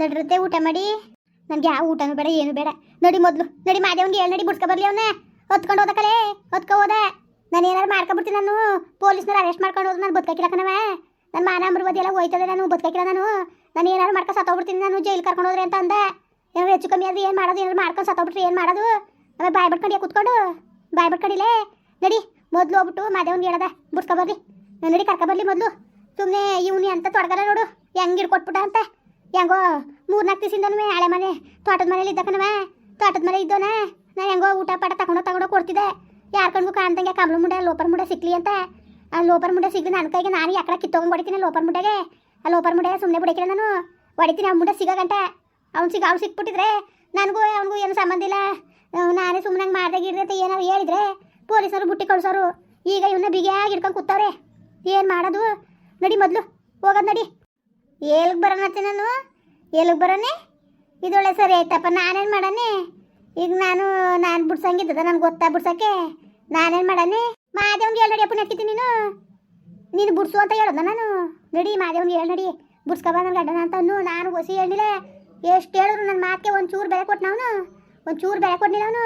ನಡಿರುತ್ತೆ ಊಟ ಮಾಡಿ. ನನಗೆ ಯಾವ ಊಟನೂ ಬೇಡ, ಏನು ಬೇಡ. ನಡಿ ಮೊದಲು, ನಡಿ ಮಾದೇವನ್ಗೆ ಹೇಳಿ, ನಡಿ ಬಿಡ್ಸ್ಕೊ ಬರ್ಲಿ ಅವನೇ. ಹೊತ್ಕೊಂಡು ಹೋದಕ್ಕಲೇ ಹೊತ್ಕೊ ಹೋದೆ. ನಾನು ಏನಾರು ಮಾಡ್ಕೊಬಿಡ್ತೀನಿ ನಾನು. ಪೊಲೀಸ್ನವ್ರು ಅರೆಸ್ಟ್ ಮಾಡ್ಕೊಂಡು ಹೋದ್ರೆ ನಾನು ಬದುಕಿಲ್ಲ ಕಣವ ನನ್ನ ಮಾನ ಮೃವದಿ ಎಲ್ಲ ಹೋಯ್ತದೆ ನಾನು ಬದುಕಿಲ್ಲ ನಾನು. ನಾನು ಏನಾರು ಮಾಡ್ಕೊಂಡು ಸತ್ತೋಗ್ಬಿಡ್ತೀನಿ ನಾನು, ಜೈಲ್ ಕರ್ಕೊಂಡು ಹೋದ್ರೆ ಅಂತ ಅಂದೆ. ಏನಾದ್ರು ಹೆಚ್ಚು ಕಮ್ಮಿ ಆದ್ರೆ ಏನು ಮಾಡೋದು ಏನಾರು ಮಾಡ್ಕೊಂಡು ಸತ್ತೋಗ್ಬಿಟ್ರೆ ಏನು ಮಾಡೋದು? ಆಮೇಲೆ ಬಾಯ್ ಬಿಟ್ಕೊಂಡು ಕೂತ್ಕೊಂಡು, ಬಾಯ್ ಬಿಟ್ಕೊಂಡಿಲ್ಲೇ ನಡಿ, ಮೊದಲು ಹೋಗ್ಬಿಟ್ಟು ಮಾದೇವನ್ಗೆ ಹೇಳದ, ಬಿಡ್ಸ್ಕೊ ನಾನು ನಡಿ ಕರ್ಕೊಬರ್ಲಿ ಮೊದಲು. ಸುಮ್ಮನೆ ಇವನು ಅಂತ ತೊಡಗಲ್ಲ ನೋಡು, ಹೆಂಗೆ ಹಿಡ್ಕೊಟ್ಬಿಟ್ಟ ಅಂತ. ಹೆಂಗೋ ಮೂರ್ನಾಲ್ಕು ದಿವಸದಿಂದನೂ ಹಳೆ ಮನೆ, ತೋಟದ ಮನೇಲಿ ಇದ್ದಕ್ಕನವ ತೋಟದ ಮನೆ ಇದ್ದೋನ. ನಾ ಹೆಂಗೋ ಊಟ ಪಾಠ ತಗೊಂಡೋ ತಗೊಂಡೋ ಕೊಡ್ತಿದ್ದೆ. ಯಾರ ಕಣ್ಗೂ ಕಾಣ್ದಂಗೆ ಕಮಲ ಮುಂಡೆ, ಲೋಪರ್ ಮುಂಡೆ ಸಿಕ್ಲಿ ಅಂತ. ಆ ಲೋಪರ್ ಮುಂಡೆ ಸಿಗ್ಲಿ ನನ್ನ ಕೈಗೆ ನಾನು ಯಾಕಡೆ ಕಿತ್ತೋಗಂಗೆ ಹೊಡಿತೀನಿ ಲೋಪರ್ ಮುಂಡೆಗೆ. ಆ ಲೋಪರ್ ಮುಂಡೆ ಸುಮ್ಮನೆ ಬಿಡಕಿಲ್ಲ ನಾನು. ಹೊಡಿತೀನಿ ಆ ಮುಂಡೆ ಸಿಗಗಂಟ. ಅವ್ನು ಸಿಗ, ಅವ್ನು ಸಿಕ್ಬಿಟ್ಟಿದ್ರೆ ನನಗೂ ಅವ್ನಿಗೂ ಏನು ಸಂಬಂಧ ಇಲ್ಲ. ನಾನೇ ಸುಮ್ಮನೆ ಹಂಗೆ ಮಾಡ್ದೆ ಗಿಡ್ದೆ ಅಂತ ಏನಾರು ಹೇಳಿದ್ರೆ ಪೊಲೀಸರು ಬುಟ್ಟಿ ಕಳ್ಸೋರು. ಈಗ ಇವನ್ನ ಬಿಗಿಯಾಗಿ ಹಿಡ್ಕೊಂಡು ಕೂತವ್ರೆ. ಏನು ಮಾಡೋದು? ನಡಿ ಮೊದಲು, ಹೋಗೋದು ನಡಿ. ಏಲ್ಗೆ ಬರೋಣತ್ತೆ ನಾನು? ಎಲ್ಲಿಗೆ ಬರೋನೆ? ಇದೊಳ್ಳೆ ಸರಿ ಆಯ್ತಪ್ಪ, ನಾನೇನು ಮಾಡಾನೆ? ಈಗ ನಾನು ನಾನು ಬಿಡ್ಸಂಗಿದ್ದದ ನನ್ಗೆ ಗೊತ್ತಾ ಬಿಡ್ಸಕ್ಕೆ? ನಾನೇನು ಮಾಡಾನೆ? ಮಾದೇವ್ನಿಗೆ ಹೇಳಿ ನಡಿಯಪ್ಪ ನಡ್ಕಿತೀನಿ ನೀನು. ನೀನು ಬಿಡ್ಸು ಅಂತ ಹೇಳೋದ ನಾನು? ನಡಿ ಮಾದೇವ್ನಿಗೆ ಹೇಳಿ ನಡಿ. ಬಿಡ್ಸ್ಕೊಬ ನನ್ನ ಅಂತ ಅನ್ನು. ನಾನು ಹೊಸಿ ಹೇಳಿಲ್ಲ ಎಷ್ಟು ಹೇಳಿದ್ರು ನನ್ನ ಮಾತಿಗೆ ಒಂದು ಚೂರು ಬೆಳೆ ಕೊಟ್ಟು ಒಂದು ಚೂರು ಬೆಲೆ ಕೊಟ್ಟಿಲ್ಲ ಅವನು?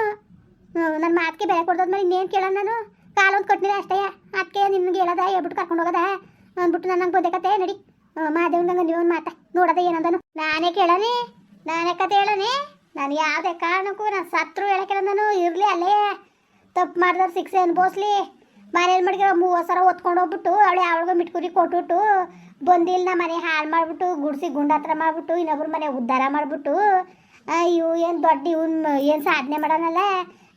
ನನ್ನ ಮಾತಿಗೆ ಬೆಲೆ ಕೊಡ್ದೋದ್ಮೇಲೆ ಇನ್ನೇನು ಕೇಳೋಣ ನಾನು? ಕಾಲೊಂದು ಕೊಟ್ಟಿಲ್ಲ ಅಷ್ಟೇ. ಅದಕ್ಕೆ ನಿನ್ಗೆ ಹೇಳೋದ, ಹೇಳ್ಬಿಟ್ಟು ಕರ್ಕೊಂಡು ಹೋಗೋದ? ಅಂದ್ಬಿಟ್ಟು ನನಗೆ ಬಂದೇಕತ್ತೆ ನಡಿ. ಮಾದೇವ್ನಂಗ ನೀವು ಒಂದು ಮಾತ. ನೋಡದ ಏನಂದನು? ನಾನೇ ಕೇಳನೆ, ನಾನೇ ಕತೆ ಹೇಳನೆ. ನಾನು ಯಾವುದೇ ಕಾರಣಕ್ಕೂ ನಾನು ಸತ್ರು ಹೇಳಕ್ಕೆ ನಾನು ಇರಲಿ ಅಲ್ಲೇ. ತಪ್ಪು ಮಾಡಿದ್ರೆ ಸಿಕ್ಸೆ ಅನ್ಭವಿಸ್ಲಿ. ಮನೇಲಿ ಮಡಿಗೆ ಮೂವತ್ತು ಸಾವಿರ ಹೊತ್ಕೊಂಡು ಹೋಗ್ಬಿಟ್ಟು, ಅವಳು ಯಾವಾಗ ಮಿಟ್ಕುರಿ ಕೊಟ್ಬಿಟ್ಟು ಬಂದಿಲ್ಲ ನಮ್ಮ ಮನೆ ಹಾಳು ಮಾಡಿಬಿಟ್ಟು, ಗುಡಿಸಿ ಗುಂಡಾತ್ರ ಮಾಡಿಬಿಟ್ಟು, ಇನ್ನೊಬ್ರ ಮನೆ ಉದ್ಧಾರ ಮಾಡಿಬಿಟ್ಟು ಇವು ಏನು ದೊಡ್ಡ ಇವ್ನು ಏನು ಸಾಧನೆ ಮಾಡೋನಲ್ಲ.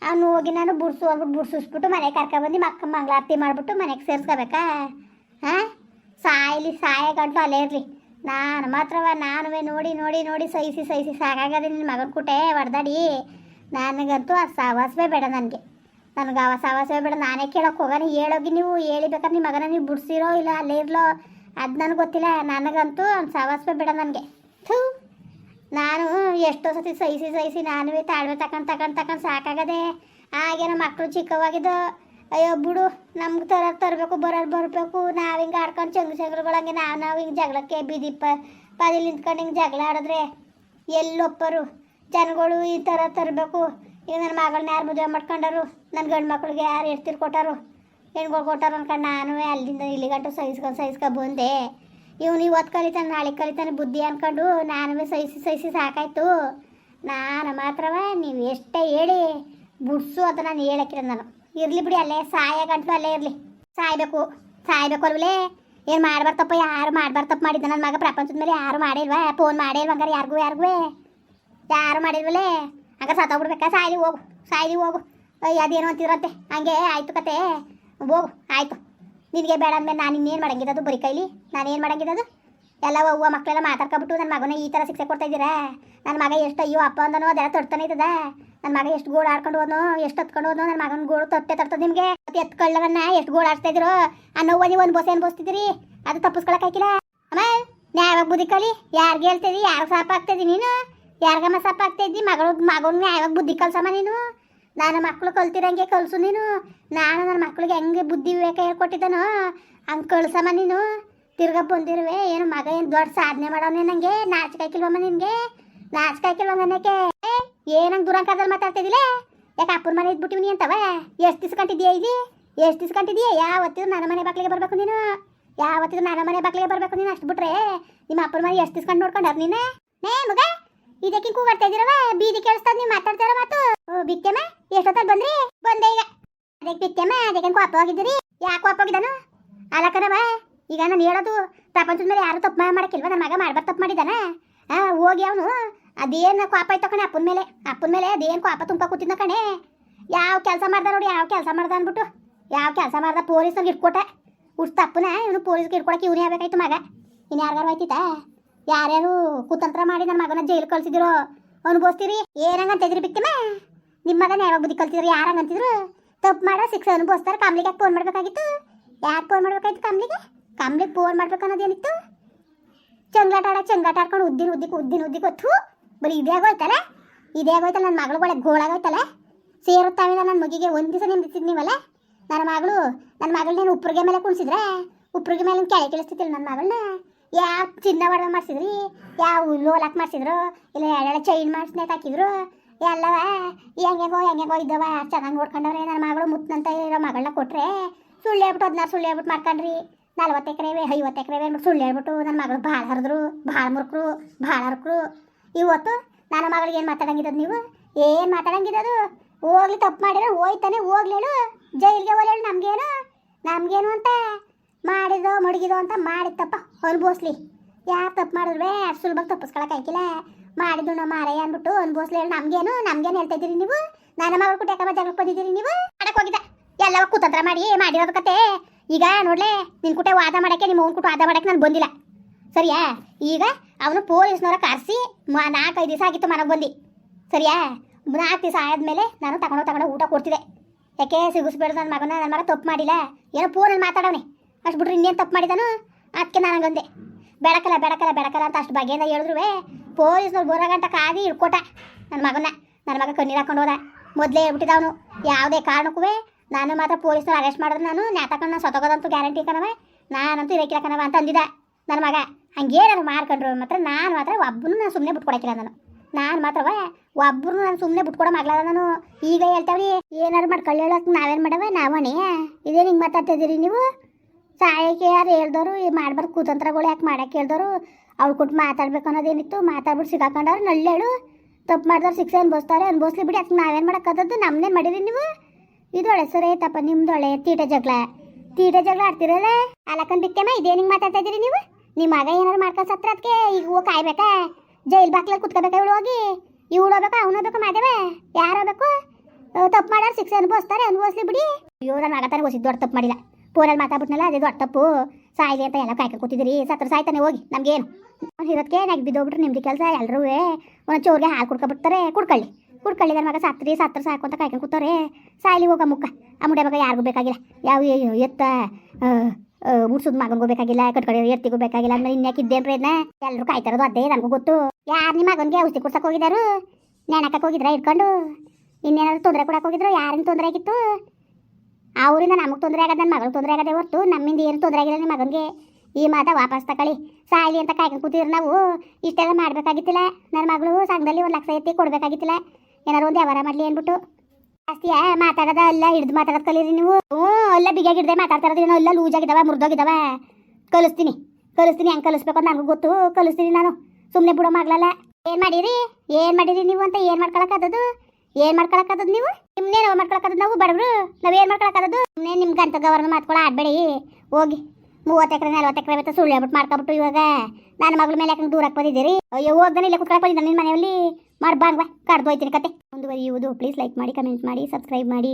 ಅವನು ಹೋಗಿ ನಾನು ಬುಡ್ಸು ಅಂದ್ಬಿಟ್ಟು ಬುಡ್ಸಿಸ್ಬಿಟ್ಟು ಮನೆಗೆ ಕರ್ಕೊಬಂದು ಮಕ್ಕ ಮಂಗಳಾರತಿ ಮಾಡಿಬಿಟ್ಟು ಮನೆಗೆ ಸೇರಿಸ್ಕೋಬೇಕಾ? ಹಾಂ ಸಾಯಲಿ ಸಾಯಗಂಟು ಅಲ್ಲೇ ಇರಲಿ. ನಾನು ಮಾತ್ರವ, ನಾನುವೇ ನೋಡಿ ನೋಡಿ ನೋಡಿ ಸಹಿಸಿ ಸಹಿಸಿ ಸಾಕಾಗದೆ ನಿನ್ನ ಮಗನ ಕುಟೆ ಹೊಡೆದಾಡಿ. ನನಗಂತೂ ಆ ಸಾವಾಸವೇ ಬೇಡ ನನಗೆ. ನನಗೆ ಆ ಸವಾಸವೇ ಬೇಡ. ನಾನೇ ಕೇಳೋಕೆ ಹೋಗೋಣ ಹೇಳೋಗಿ ನೀವು ಹೇಳಿ ಬೇಕಾದ್ರೆ ನಿಮ್ಮ ಮಗನ ನೀವು ಬಿಡ್ಸಿರೋ ಇಲ್ಲ ಅಲ್ಲೇ ಇರಲೋ ಅದು ನನಗೆ ಗೊತ್ತಿಲ್ಲ. ನನಗಂತೂ ಒಂದು ಸಾವಾಸವೇ ಬೇಡ ನನಗೆ. ಥೂ. ನಾನು ಎಷ್ಟೋ ಸತಿ ಸಹಿಸಿ ಸಹಿಸಿ ನಾನುವೇ ತಾಳ್ಮೆ ತಗೊಂಡು ತಗೊಂಡು ತಗೊಂಡು ಸಾಕಾಗದೆ. ಆಗೇನೋ ಮಕ್ಕಳು ಚಿಕ್ಕವಾಗಿದ್ದು ಅಯ್ಯೋ ಬಿಡು ನಮ್ಗೆ ತರ ತರಬೇಕು, ಬರೋರು ಬರಬೇಕು. ನಾವು ಹಿಂಗೆ ಆಡ್ಕೊಂಡು ಚಂಗ್ರು ಬಳಂಗೆ ನಾವು ನಾವು ಹಿಂಗೆ ಜಗಳಕ್ಕೆ ಬೀದಿ ಪ ಪಾದಿಲಿ ನಿಂತ್ಕೊಂಡು ಹಿಂಗೆ ಜಗಳ ಆಡಿದ್ರೆ ಎಲ್ಲೊಪ್ಪರು ಜನಗಳು ಈ ಥರ ತರಬೇಕು. ಈಗ ನನ್ನ ಮಗಳನ್ನ ಯಾರು ಮದುವೆ ಮಾಡ್ಕೊಂಡರು? ನನ್ನ ಗಂಡು ಮಕ್ಳಿಗೆ ಯಾರು ಎಡ್ತಿರು ಕೊಟ್ಟರು? ಹೆಣ್ಗಳು ಕೊಟ್ಟಾರು ಅನ್ಕೊಂಡು ನಾನು ಅಲ್ಲಿಂದ ಇಲ್ಲಿಗಂಟು ಸಹಿಸ್ಕೊಂಡು ಸಹಿಸ್ಕೊಂಡು ಬಂದೆ. ಇವನು ಇವತ್ತು ಕಲಿತಾನೆ ನಾಳೆ ಕಲಿತಾನೆ ಬುದ್ಧಿ ಅನ್ಕೊಂಡು ನಾನು ಸಹಿಸಿ ಸಹಿಸಿ ಸಾಕಾಯ್ತು. ನಾನು ಮಾತ್ರವ ನೀವು ಎಷ್ಟೇ ಹೇಳಿ, ಬುಡ್ಸು ಅಂತ ನಾನು ಹೇಳಕ್ಕಿರ ನಾನು. ಇರ್ಲಿ ಬಿಡಿ ಅಲ್ಲೇ ಸಾಯಾಗಂಟು ಅಲ್ಲೇ ಇರಲಿ. ಸಾಯ್ಬೇಕು ಸಾಯ್ಬೇಕು ಅಲ್ವಲೇ? ಏನು ಮಾಡ್ಬಾರ್ದಪ್ಪ, ಯಾರು ಮಾಡ್ಬಾರ್ದಪ್ಪ ಮಾಡಿದ್ದ ನನ್ನ ಮಗ ಪ್ರಪಂಚದ ಮೇಲೆ ಯಾರು ಮಾಡಿಲ್ವಾ? ಫೋನ್ ಮಾಡಿಲ್ವ ಹಂಗಾರೆ ಯಾರಿಗೂ ಯಾರಿಗೂ? ಯಾರು ಮಾಡಿಲ್ವಲೇ? ಹಂಗಾರೆ ಸತ್ತೋಗ್ಬಿಡ್ಬೇಕಾ? ಸಾಯ್ಲಿ ಹೋಗು ಸಾಯ್ಲಿ ಹೋಗು. ಅದೇನು ಅಂತಿದ್ರಂತೆ. ಹಂಗೆ ಆಯ್ತು ಕತೆ. ಹೋಗು, ಆಯಿತು. ನಿನಗೆ ಬೇಡ ಅಂದ್ಮೇಲೆ ನಾನು ಇನ್ನೇನು ಮಾಡಂಗಿದ್ದದು ಬರೀ ಕೈಲಿ? ನಾನೇನು ಮಾಡಂಗಿದ್ದದು? ಎಲ್ಲ ಹೂವು ಮಕ್ಕಳೆಲ್ಲ ಮಾತಾಡ್ಕೊಬಿಟ್ಟು ನನ್ನ ಮಗನ ಈ ಥರ ಶಿಕ್ಷೆ ಕೊಡ್ತಾ ಇದ್ದೀರಾ? ನನ್ನ ಮಗ ಎಷ್ಟು ಅಯ್ಯೋ ಅಪ್ಪ ಅಂದನೋ ಅದೆಲ್ಲ ತೊಡ್ತಾನೆ ಇದ್ದದ? ನನ್ನ ಮಗ ಎಷ್ಟು ಗೋಳು ಆಡ್ಕೊಂಡು ಹೋದ್ನೋ, ಎಷ್ಟು ಹತ್ಕೊಂಡು ಹೋದ್ನೋ ನನ್ನ ಮಗನ ಗೋಳು ತಟ್ಟೆ ತರ್ತದೆ ನಿಮಗೆ. ಎತ್ಕೊಳ್ಳವನ್ನ, ಎಷ್ಟು ಗೋಳು ಆಡ್ತಾ ಇದ್ರು ಆ ನೋವು ನೀವು ಒಂದು ಬಸ್ ಏನು ಅದು ತಪ್ಪಿಸ್ಕೊಳಕ್ ಹಾಕಿಲ್ಲ. ಅಮ್ಮ ನ್ಯಾಯವಾಗಿ ಬುದ್ಧಿ ಕಲಿ. ಯಾರಿಗೆ ಹೇಳ್ತಿದ್ದಿ ಯಾರು ಸಾಪ ಆಗ್ತಿದ್ದಿ ನೀನು? ಯಾರಿಗಮ್ಮ ಸಾಪ ಆಗ್ತಾ ಇದ್ದಿ ಮಗಳು, ಮಗನ ನ್ಯಾಯವಾಗಿ ಬುದ್ಧಿ ಕಲ್ಸಮ್ಮ ನೀನು? ನಾನು ಮಕ್ಕಳು ಕಲ್ತಿರಂಗೆ ಕಲಸು ನೀನು. ನಾನು ನನ್ನ ಮಕ್ಳಿಗೆ ಹೆಂಗೆ ಬುದ್ಧಿ ವಿವೇಕ ಹೇಳ್ಕೊಟ್ಟಿದ್ದಾನೋ, ಹಂಗೆ ಕಳ್ಸಮ್ಮ ನೀನು. ತಿರ್ಗಾ ಬಂದಿರುವೆ, ಏನು ಮಗ ಏನು ದೊಡ್ಡ ಸಾಧನೆ ಮಾಡೋನೆ ನನಗೆ ನಾಚಿಕೆ ಹಾಕಿಲ್ವಮ್ಮ ನಿನಗೆ? ನಾಚಿಕೆ ನನಗೆ ಏನಂಗೆ ದುರಂಕಾದಲ್ಲಿ ಮಾತಾಡ್ತಿದ್ದಿಲ್ಲ ಯಾಕೆ ಅಪ್ಪನ ಮನೆ ಇದ್ಬಿಟ್ಟಿವ್ನಿ ಅಂತವ? ಎಷ್ಟು ಕಂಟಿದ್ಯಾ ಇಲ್ಲಿ ಎಷ್ಟು ದಿವ್ಸ ಕಂಟಿದ್ಯಾ? ಯಾವತ್ತಿದ್ರು ನನ್ನ ಮನೆ ಬಾಕ್ಲಿಗೆ ಬರಬೇಕು ನೀನು. ಯಾವತ್ತಿದ್ರು ನನ್ನ ಮನೆ ಬಾಕ್ಲಿಗೆ ಬರಬೇಕು ನೀನು ಅಷ್ಟು ಬಿಟ್ರೆ. ನಿಮ್ಮ ಅಪ್ಪನ ಮನೆ ಎಷ್ಟು ದಿವ್ಸ ಕಂಡು ನೋಡ್ಕೊಂಡಾರ ನೀನು? ನೇ ಮಗ ಇದಕ್ಕೆ ಕೂಗಾಡ್ತಾ ಇದ್ದೀರವ? ಬೀದಿ ಕೇಳಿಸ್ತದ ನೀವು ಮಾತಾಡ್ತಾರ ಮಾತು? ಓ ಬಿತ್ತೆಮ್ಮ ಎಷ್ಟೊತ್ತಾಗ ಬಂದ್ರಿ? ಬಂದೆ ಈಗ. ಅದಕ್ಕೆ ಬಿತ್ತೆಮ್ಮ ಅದಕ್ಕೆ ಕೋಪ ಹೋಗಿದ್ದೀರಿ? ಯಾಕೆ ಕೋಪ ಹೋಗಿದ್ದಾನು? ಅಲಕನವ ಈಗ ನಾನು ಹೇಳೋದು ಪ್ರಪಂಚದ ಮೇಲೆ ಯಾರು ತಪ್ಪು ಮಾಡಕ್ಕಿಲ್ವ ನನ್ನ ಮಗ ಮಾಡ್ಬಾರ್ದು ತಪ್ಪು ಮಾಡಿದ್ದಾನೆ. ಆ, ಹೋಗಿ ಅವನು. ಅದೇನು ಕೋಪ ಆಯ್ತು ಕಣೆ ಅಪ್ಪನ ಮೇಲೆ ಅಪ್ಪನ ಮೇಲೆ ಅದೇನು ಕೋಪ ತುಂಬ ಕೂತಿದ್ನ ಕಣೆ. ಯಾವ ಕೆಲಸ ಮಾಡ್ದ ನೋಡಿ, ಯಾವ ಕೆಲಸ ಮಾಡ್ದ ಅಂದ್ಬಿಟ್ಟು, ಯಾವ ಕೆಲಸ ಮಾಡ್ದ ಪೊಲೀಸ್ರಿಗೆ ಇಟ್ಕೊಟ್ಟೆ ಉಷ್ಟು ತಪ್ಪನ ಇವನು ಪೊಲೀಸ್ಗೆ ಇಟ್ಕೊಳಕ್ಕೆ ಇವನೇ ಆಗ್ಬೇಕಾಯ್ತು ಮಗ. ಇನ್ನು ಯಾರಿಗಾರು ಆಯ್ತಿತ್ತಾ ಯಾರ್ಯಾರು ಕುತಂತ್ರ ಮಾಡಿ ನನ್ನ ಮಗನ ಜೈಲು ಕಳ್ಸಿದಿರೋ? ಅನುಭವಿಸ್ತೀರಿ? ಏನಂಗ ಇದ್ರಿ ಬಿತ್ತಮ್ಮ ನಿಮ್ಮ ಮಗನ ಯಾವಾಗ ಬುದ್ಧಿ ಕಲ್ತಿದ್ರು? ಯಾರಂಗಂತಿದ್ರು ತಪ್ಪು ಮಾಡೋ, ಶಿಕ್ಷೆ ಅನುಭವಿಸ್ತಾರೆ, ಕಮ್ಲಿಗೆ ಫೋನ್ ಮಾಡಬೇಕಾಗಿತ್ತು? ಯಾಕೆ ಫೋನ್ ಮಾಡ್ಬೇಕಾಯ್ತು ಕಮ್ಲಿಗೆ? ಕಮ್ಲಿಗೆ ಫೋನ್ ಮಾಡ್ಬೇಕು ಅನ್ನೋದೇನಿತ್ತು? ಚಂಗಾಟ ಆಡ ಚಂಗಾಟ ಆಡ್ಕೊಂಡು ಉದ್ದಿನ ಉದ್ದಿಕ್ಕೆ ಉದ್ದಿನ ಉದ್ದಿಗೆ ಹೊತ್ತು ಬರೀ ಇದೇ ಆಗೋಯ್ತಲ್ಲ? ಇದೇ ಆಗೋಯ್ತಲ್ಲ ನನ್ನ ಮಗಳು ಒಳಗೆ ಗೋಳಾಗೋಯ್ತಲ್ಲ ಸೇರುತ್ತಾವಿಲ್ಲ ನನ್ನ ಮಗಿಗೆ ಒಂದು ದಿವಸ ನಿಂದಿಸಿದ್ ನೀವಲ್ಲ? ನನ್ನ ಮಗಳು ನನ್ನ ಮಗಳನ್ನೇನು ಉಪ್ರಿಗೆ ಮೇಲೆ ಕುಣಿಸಿದ್ರೆ? ಉಪ್ರಿಗೆ ಮೇಲೆ ಕೆಳಗೆ ಇಳಿಸ್ತಿದ್ದಿಲ್ಲ ನನ್ನ ಮಗಳನ್ನ? ಯಾವ ಚಿನ್ನ ಒಡವೆ ಮಾಡಿಸಿದ್ರಿ? ಯಾವ ಲೋಲಾಕ್ ಮಾಡಿಸಿದ್ರು? ಇಲ್ಲ ಎರಡೆರಡು ಚೈನ್ ಮಾಡಿಸ್ನೇಕ್ ಹಾಕಿದ್ರು? ಎಲ್ಲವ ಹೆಂಗೆಗೋ ಹೆಂಗೆಗೋ ಇದ್ದವ, ಚೆನ್ನಾಗಿ ನೋಡ್ಕೊಂಡವ್ರೆ ನನ್ನ ಮಗಳು ಮುತ್ತಂತ ಇರೋ ಮಗಳನ್ನ ಕೊಟ್ಟರೆ ಸುಳ್ಳು ಹೇಳ್ಬಿಟ್ಟು ಹದಿನಾರು ಸುಳ್ಳು ಹೇಳ್ಬಿಟ್ಟು ಮಾಡ್ಕೊಂಡ್ರಿ. ನಲ್ವತ್ತು ಎಕರೆವೆ, ಐವತ್ತು ಎಕರೆ ಸುಳ್ಳು ಹೇಳ್ಬಿಟ್ಟು ನನ್ನ ಮಗಳು ಭಾಳ ಹರಿದ್ರು, ಭಾಳ ಮುರುಕರು, ಭಾಳ ಹರ್ಕ್ರು. ಇವತ್ತು ನನ್ನ ಮಗಳಿಗೆ ಏನು ಮಾತಾಡಂಗಿರೋದು ನೀವು? ಏನು ಮಾತಾಡಂಗಿದ್ದದು ಹೋಗ್ಲಿ, ತಪ್ಪು ಮಾಡಿದ್ರೆ ಹೋಯ್ತಾನೆ ಹೋಗ್ಲೇಳು ಜೈಲಿಗೆ ಹೋಗ್ಲಿ ಹೇಳು, ನಮಗೇನು? ನಮಗೇನು ಅಂತ? ಮಾಡಿದೋ, ಮಡಗಿದೋ ಅಂತ ಮಾಡಿದ ತಪ್ಪ ಅನುಭವಿಸ್ಲಿ. ಯಾರು ತಪ್ಪು ಮಾಡಿದ್ರೆ ಅಷ್ಟು ಸುಲಭ ತಪ್ಪಿಸ್ಕೊಳಕ್ ಹಾಕಿಲ್ಲ ಮಾಡಿದ್ದು ನಮ್ಮ ಮಾರಯ್ಯ ಅಂದ್ಬಿಟ್ಟು ಅನುಭವಿಸ್ಲಿ ನಮಗೇನು? ನಮ್ಗೇನು ಹೇಳ್ತಾ ಇದ್ದೀರಿ ನೀವು? ನನ್ನ ಮಗಳು ಕೂಡ ಯಾಕಮ್ಮ ಜಗಳಕ್ಕೆ ಬಂದಿದ್ದೀರಿ ನೀವು? ಮಾಡಕ್ಕೆ ಹೋಗಿದ್ದೆ. ಎಲ್ಲವ ಕುತಂತ್ರ ಮಾಡಿ, ಮಾಡಿರೋದು ಕತೆ. ಈಗ ನೋಡ್ಲೆ ನಿನ್ನ ಕುಟೆ ವಾದ ಮಾಡೋಕ್ಕೆ, ನಿಮ್ಮ ಅವ್ನ ಕುಟು ವಾದ ಮಾಡೋಕ್ಕೆ ನಾನು ಬಂದಿಲ್ಲ. ಸರಿಯಾ? ಈಗ ಅವನು ಪೊಲೀಸ್ನವರ ಕರೆಸಿ ನಾಲ್ಕೈದು ದಿವಸ ಆಗಿತ್ತು ಮನೆಗೆ ಬಂದು. ಸರಿಯಾ? ನಾಲ್ಕು ದಿವಸ ಆದಮೇಲೆ ನಾನು ತಗೊಂಡು ತಗೊಂಡು ಊಟ ಕೊಡ್ತಿದ್ದೆ. ಯಾಕೆ ಸಿಗಿಸ್ಬೇಡ ನನ್ನ ಮಗನ? ನನ್ನ ಮಗ ತಪ್ಪು ಮಾಡಿಲ್ಲ. ಏನೋ ಫೋನಲ್ಲಿ ಮಾತಾಡವನೆ. ಅಷ್ಟು ಬಿಟ್ರೆ ಇನ್ನೇನು ತಪ್ಪು ಮಾಡಿದಾನು? ಅದಕ್ಕೆ ನನಗಂದೆ ಬೆಳಕಲ್ಲ ಬೆಳಕಲ್ಲ ಬೆಳಕಲ್ಲ ಅಂತ ಅಷ್ಟು ಬಗೆಯಿಂದ ಹೇಳಿದ್ರು ಪೊಲೀಸ್ನವ್ರು ಬೋರ ಗಂಟ ಕಾದಿ ಹಿಡ್ಕೊಟ ನನ್ನ ಮಗನ ನನ್ನ ಮಗ ಕಣ್ಣೀರು ಹಾಕೊಂಡು ಹೋದ. ಮೊದಲೇ ಹೇಳ್ಬಿಟ್ಟಿದ್ದ ಅವನು. ಯಾವುದೇ ಕಾರಣಕ್ಕೂ ನಾನು ಮಾತ್ರ ಪೊಲೀಸ್ನವ್ರು ಅರೆಸ್ಟ್ ಮಾಡಿದ್ರೆ ನಾನು ನ್ಯಾತಕೊಂಡು ನಾನು ಸತಗೋದಂತೂ ಗ್ಯಾರಂಟಿ ಕಣವೆ ನಾನಂತೂ ಇರಕ್ಕಿಲ್ಲ ಕಣವ ಅಂತ ಅಂದಿದ್ದ. ನನ್ನ ಮಗ. ಹಂಗೇನಾದ್ರು ಮಾಡ್ಕೊಂಡ್ರು ಮಾತ್ರ ನಾನು ಮಾತ್ರ ಒಬ್ಬನು ನಾನು ಸುಮ್ಮನೆ ಬಿಟ್ಕೊಡಕ್ಕಿಲ್ಲ ನಾನು. ನಾನು ಮಾತ್ರವ ಒಬ್ಬರು ನಾನು ಸುಮ್ಮನೆ ಬಿಟ್ಕೊಡೋ ಮಗಳಲ್ಲ ನಾನು. ಈಗ ಹೇಳ್ತಾವ್ರಿ ಏನಾರು ಮಾಡಿ ಹೇಳಕ್ ನಾವೇನು ಮಾಡವ? ನಾವಣಿ. ಇದೇ ಹಿಂಗೆ ಮಾತಾಡ್ತಾ ಇದ್ದೀರಿ ನೀವು? ಸಾಯಕ್ಕೆ ಯಾರು ಹೇಳ್ದವರು ಮಾಡ್ಬಾರ್ದು ಕುತಂತ್ರಗಳು ಯಾಕೆ ಮಾಡಕ್ಕೆ ಹೇಳ್ದವರು? ಅವ್ರು ಕೊಟ್ಟು ಮಾತಾಡ್ಬೇಕು ಅನ್ನೋದೇನಿತ್ತು, ಮಾತಾಡ್ಬಿಟ್ಟು ಸಿಗಾಕೊಂಡವ್ರು ನಳ್ಳೇಳು ತಪ್ಪು ಮಾಡಿದವ್ರು ಶಿಕ್ಷೆ ಅನ್ಭವಿಸ್ತಾರೆ, ಅನ್ಭವಿಸ್ಲಿ ಬಿಡಿ ಅದಕ್ಕೆ ನಾವೇನು ಮಾಡೋಕ್ಕದ್ದು ನಮ್ಮನ್ನೇನು ಮಾಡಿರಿ ನೀವು? ಇದೊಳೆ ಸರಿ ತಪ್ಪ ನಿಮ್ದೊಳೆ ತೀಟ ಜಗಳ. ತೀಟ ಜಗಳ ಆಡ್ತಿರಲ್ಲ? ಅಲಕ್ಕನ್ ಬಿಟ್ಟೆಮ್ಮ ಇದೇನು ಹಿಂಗೆ ಮಾತಾಡ್ತಾ ಇದ್ದೀರಿ ನೀವು? ನಿಮ್ಮ ಮಗ ಏನಾರು ಮಾಡ್ಕೊಂಡು ಸತ್ರ ಅದಕ್ಕೆ ಈಗ ಹೋಗಿ ಕಾಯ್ಬೇಕಾ? ಜೈಲ್ ಬಾಕ್ಲಲ್ಲಿ ಕುತ್ಕೋಬೇಕಾ ಇವಳು ಹೋಗಿ? ಇವಳು ಹೋಗ್ಬೇಕು, ಅವನು ಹೋಗ್ಬೇಕು ಮಾದೇವ? ಯಾರು ಹೋಗ್ಬೇಕು? ತಪ್ಪು ಮಾಡೋರು ಶಿಕ್ಷೆ ಅನುಭವಿಸ್ತಾರೆ, ಅನುಭವಿಸ್ಲಿ ಬಿಡಿ. ಅಯ್ಯೋ ನನ್ನ ಮಗ ತಾನೆ ದೊಡ್ಡ ತಪ್ಪು ಮಾಡಿಲ್ಲ. ಫೋನಲ್ಲಿ ಮಾತಾಡ್ಬಿಟ್ನಲ್ಲ, ಅದೇ ದೊಡ್ಡ ತಪ್ಪು. ಸಾಯ್ಲಿ ಅಂತ ಎಲ್ಲ ಕಾಯ್ಕೊಂಡು ಕೂತಿದ್ದೀರಿ. ಸತ್ರ ಸಾಯ್ತಾನೆ, ಹೋಗಿ. ನಮ್ಗೇನು? ಅವ್ನು ಇರೋದಕ್ಕೆ ನಗ್ ಬಿದ್ದೋಗ್ಬಿಟ್ರೆ ನಿಮ್ದು ಕೆಲಸ ಎಲ್ಲರೂ ಒಂದು ಚೋರ್ಗೆ ಹಾಲು ಕುಡ್ಕೊಬಿಡ್ತಾರೆ, ಕುಡ್ಕೊಳ್ಳಿ. ಕುಡ್ಕೊಳ್ಳಿ ನನ್ನ ಮಗ ಸತ್ರಿ, ಸತ್ರ ಸಾಕು ಅಂತ ಕಾಯ್ಕೊಂಡು ಕೂತವ್ರೆ. ಸಾಯ್ಲಿ ಹೋಗ ಮುಕ್ಕ ಆ ಮಗ ಯಾರಿಗೂ ಬೇಕಾಗಿಲ್ಲ. ಯಾವ ಎತ್ತ ಉಡ್ಸೋದು ಮಗನಿಗೂ ಬೇಕಾಗಿಲ್ಲ ಕಡೆ ಎತ್ತಿಗೂ ಬೇಕಾಗಿಲ್ಲ ಅಂದ್ರೆ ಇನ್ಯಾಕೆ ಇದ್ದೇನು ಪ್ರಯತ್ನ? ಎಲ್ಲರೂ ಕಾಯ್ತಾರದು ಅದೇ ನನಗೂ ಗೊತ್ತು. ಯಾರು ನಿಮ್ಮ ಮಗನಿಗೆ ಔಷಧಿ ಕುಡ್ಸಕ್ಕೆ ಹೋಗಿದ್ದಾರು ನೆನಕಕ್ಕೆ ಹೋಗಿದ್ರ ಇಟ್ಕೊಂಡು ಇನ್ನೇನಾದ್ರು ತೊಂದರೆ ಕೊಡಕ್ಕೆ ಹೋಗಿದ್ರು? ಯಾರಿನ ತೊಂದರೆ ಆಗಿತ್ತು? ಅವರಿಂದ ನಮಗೆ ತೊಂದರೆ ಆಗದ ನನ್ನ ಮಗಳು ತೊಂದರೆ ಆಗದೆ ಹೊರ್ತು ನಮ್ಮಿಂದ ಏನು ತೊಂದರೆ ಆಗಿಲ್ಲ ನಿಮ್ಮ ಮಗನಿಗೆ? ಈ ಮಾತ ವಾಪಸ್ ತಕೊಳ್ಳಿ. ಸಾಯಲಿ ಅಂತ ಕಾಯ್ಕೊಂಡು ಕೂತಿದ್ರು ನಾವು. ಇಷ್ಟೆಲ್ಲ ಮಾಡಬೇಕಾಗಿತ್ತಿಲ್ಲ. ನನ್ನ ಮಗಳು ಸಂಘದಲ್ಲಿ ಒಂದು ಲಕ್ಷ ಎತ್ತಿ ಕೊಡಬೇಕಾಗಿತ್ತಿಲ್ಲ. ಏನಾರು ಒಂದು ವ್ಯವಹಾರ ಮಾಡಲಿ ಅಂದ್ಬಿಟ್ಟು. ಜಾಸ್ತಿಯಾ ಮಾತಾಡೋದ ಎಲ್ಲ ಹಿಡ್ದು ಮಾತಾಡೋದು ಕಲೀರಿ ನೀವು. ಹ್ಞೂ, ಎಲ್ಲ ಬಿಗಿಯಾಗಿಡ್ದೆ ಮಾತಾಡ್ತಾ ಇರೋದು ಏನೋ ಎಲ್ಲ ಲೂಸ್ ಆಗಿದಾವ ಮುರಿದೋಗಿದಾವ. ಕಲಿಸ್ತೀನಿ ಕಲಿಸ್ತೀನಿ, ಹೆಂಗೆ ಕಲಿಸ್ಬೇಕು ಅಂತ ನನಗೂ ಗೊತ್ತು. ಕಲಿಸ್ತೀನಿ ನಾನು. ಸುಮ್ಮನೆ ಬಿಡೋ ಮಗಳಲ್ಲ. ಏನು ಮಾಡಿರಿ? ಏನು ಮಾಡಿರಿ ನೀವು ಅಂತ ಏನು ಮಾಡ್ಕೊಳಕ್ಕಾದದು ಏನು ಮಾಡ್ಕೊಳಕ್ಕಾದದು ನೀವು? ನಿಮ್ಮನ್ನೇ ನಾವು ಮಾಡ್ಕೊಳಕ್ಕಾದದು ನಾವು, ಬಡವರು. ನಾವು ಏನು ಮಾಡ್ಕೊಳಕ್ಕಾದದು ಸುಮ್ಮನೆ ನಿಮ್ಗೆ ಅಂತ ಗವರ್ನ ಮಾತ್ಕೊಳ ಆಡಬೇಡಿ. ಹೋಗಿ. ಮೂವತ್ತು ಎಕರೆ, ನಲ್ವತ್ತು ಎಕರೆ ಬೇಕು ಸುಳ್ಳು ಹೇಳ್ಬಿಟ್ಟು ಮಾಡ್ಕೊಬಿಟ್ಟು ಇವಾಗ. ನನ್ನ ಮಗಳ ಮೇಲೆ ಯಾಕಂಗೆ ದೂರಕ್ಕೆ ಬಂದಿದ್ದೀರಿ? ಅಯ್ಯೋ, ಹೋಗ್ದಾನೆ ಇಲ್ಲ ಕುತ್ಕೊಳಕ್ಕೆ ಬಂದಿದ್ದಾನೆ ನಿಮ್ಮ ಮನೆಯಲ್ಲಿ. ಮಾಡ್ಬಾಂಗ್ವಾ ಕರ್ದು ಹೋಯ್ತೀನಿ ಕತೆ. ಮುಂದುವರಿಯುವುದು. ಪ್ಲೀಸ್ ಲೈಕ್ ಮಾಡಿ ಕಮೆಂಟ್ ಮಾಡಿ ಸಬ್ಸ್ಕ್ರೈಬ್ ಮಾಡಿ.